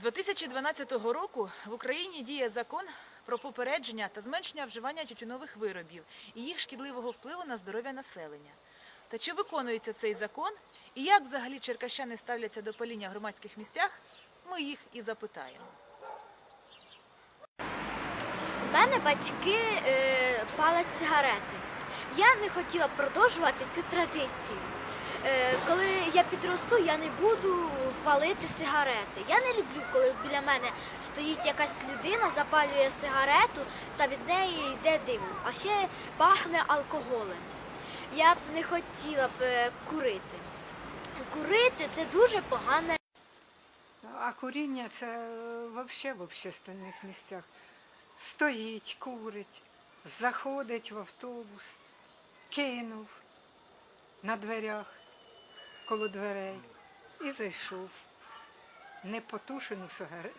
2012 року в Україні діє закон про попередження та зменшення вживання тютюнових виробів і їх шкідливого впливу на здоров'я населення. Та чи виконується цей закон і як взагалі черкащани ставляться до паління в громадських місцях, ми їх і запитаємо. У мене батьки е, палять сигарети. Я не хотіла продовжувати цю традицію. Е, коли я підросту, я не буду палити сигарети. Я не люблю, коли біля мене стоїть якась людина, запалює сигарету та від неї йде дим, а ще пахне алкоголем. Я б не хотіла б е, курити. Курити це дуже погане А куріння це взагалі в общественних місцях. Стоїть, курить, заходить в автобус, кинув на дверях коло дверей і зайшов. Не потушену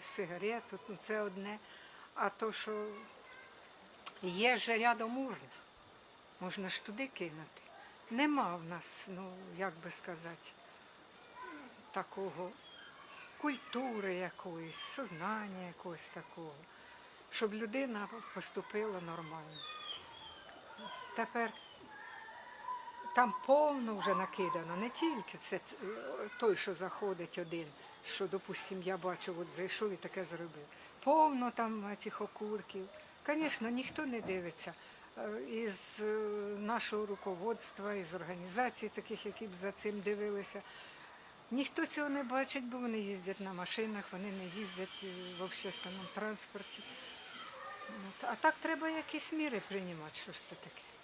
сигарету, ну це одне, а то, що є же рядом урна, можна ж туди кинути. Нема в нас, ну як би сказати, такого культури якоїсь, сознання якогось такого, щоб людина поступила нормально. Тепер там повно вже накидано, не тільки це е, той, що заходить один, що, допустим, я бачу, от зайшов і таке зробив. Повно там цих окурків. Звісно, ніхто не дивиться. Е, Із е, нашого руководства, із організацій, таких, які б за цим дивилися. Ніхто цього не бачить, бо вони їздять на машинах, вони не їздять в общественному транспорті. А так треба якісь міри приймати, що ж це таке.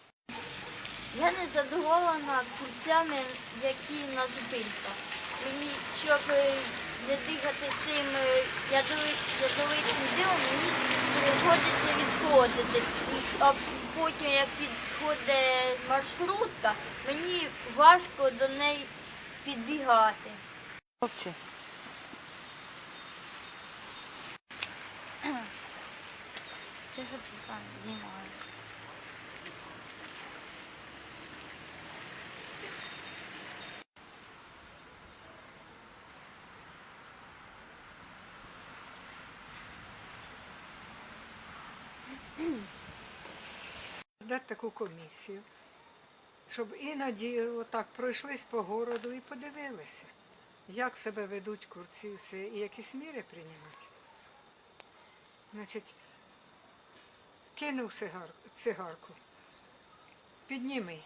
Я не задоволена курцями, які на зупинках. Мені, щоб е, не дихати цим е, ядовитим димом, мені приходиться відходити. А потім, як підходить маршрутка, мені важко до неї підбігати. Хлопці, Ти що ти там знімаєш? Здати таку комісію, щоб іноді отак пройшлись по городу і подивилися, як себе ведуть курці все, і якісь міри приймати. Значить, кинув сигар, цигарку, підніми.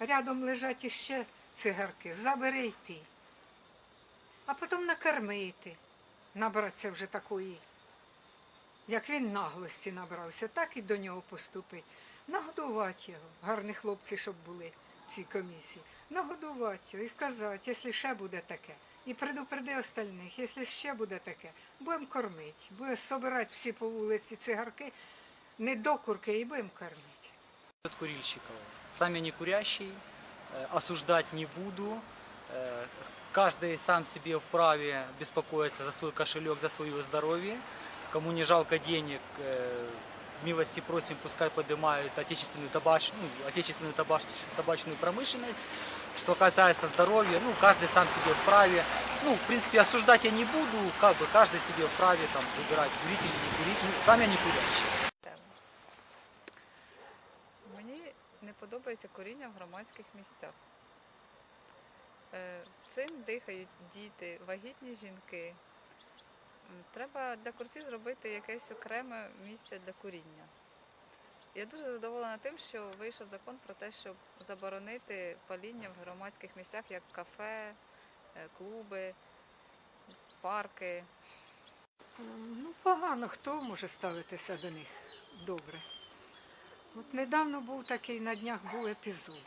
Рядом лежать іще цигарки, забери й ти. А потім накормити, набратися вже такої. Як він наглості набрався, так і до нього поступить Нагодувати його, гарні хлопці, щоб були в цій комісії. Нагодувати його і сказати, якщо ще буде таке. І предупреди остальних, якщо ще буде таке, будемо кормити, будемо собирати всі по вулиці цигарки, не докурки, і будемо кормити. От курильщиков. Сам я не курящий, э, осуждать не буду. Э, Каждый сам себе вправе беспокоиться за свой кошелек, за свое здоровье. Кому не жалко денег, э, милости просим, пускай поднимают отечественную, табач, ну, отечественную табач, табачную промышленность. Что касается здоровья, ну, каждый сам себе вправе. Ну, в принципе, осуждать я не буду, как бы каждый себе вправе там выбирать, курить или не курить. Ну, сам я не курящий. тема. Мені не подобається коріння в громадських місцях. Е, Цим дихають діти, вагітні жінки. Треба для курців зробити якесь окреме місце для куріння. Я дуже задоволена тим, що вийшов закон про те, щоб заборонити паління в громадських місцях, як кафе, е, клуби, парки. Ну, погано, хто може ставитися до них добре. От недавно був такий, на днях був епізод.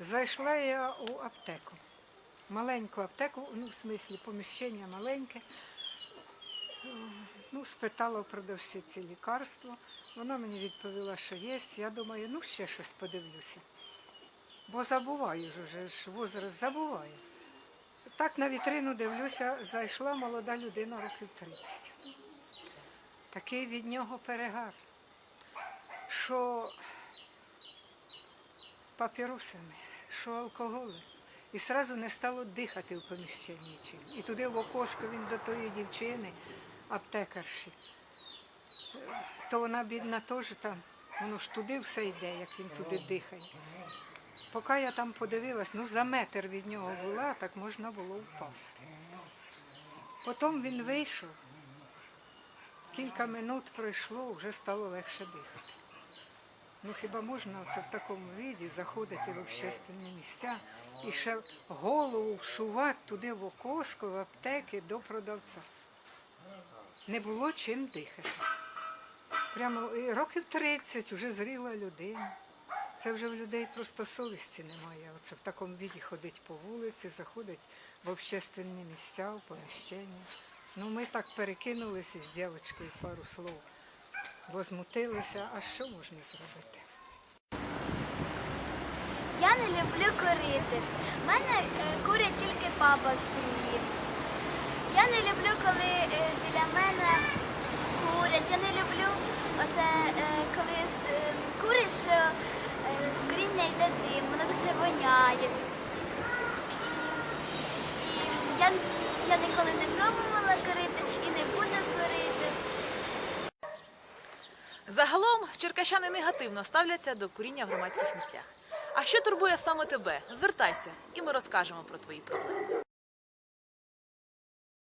Зайшла я у аптеку. Маленьку аптеку, ну, в смислі, поміщення маленьке. Е, Ну, спитала у продавщиці лікарство. Вона мені відповіла, що є. Я думаю, ну ще щось подивлюся. Бо забуваю ж уже ж возраст забуваю. Так на вітрину дивлюся, зайшла молода людина років 30. Такий від нього перегар, що папіросами, що алкоголем. І сразу не стало дихати в поміщенні. чим. І туди в окошко він до тої дівчини аптекарші. То вона, бідна, теж там, воно ж туди все йде, як він туди дихає. Поки я там подивилась, ну за метр від нього була, так можна було впасти. Потім він вийшов, кілька минут пройшло, вже стало легше дихати. Ну хіба можна оце в такому віді заходити в общественні місця і ще голову всувати туди в окошко, в аптеки до продавця? Не було чим дихати. Прямо років 30 вже зріла людина. Це вже в людей просто совісті немає. Оце в такому віді ходить по вулиці, заходить в общественні місця, в поміщення. Ну ми так перекинулися з дівчинкою пару слов, возмутилися, а що можна зробити? Я не люблю курити. У мене е, курять тільки папа в сім'ї. Я не люблю, коли е, біля мене курять. Я не люблю оце, е, коли е, куриш, з коріння йде дим, воно дуже воняє. Я, я ніколи не пробувала курити і не буду курити. Загалом черкащани негативно ставляться до куріння в громадських місцях. А що турбує саме тебе? Звертайся, і ми розкажемо про твої проблеми.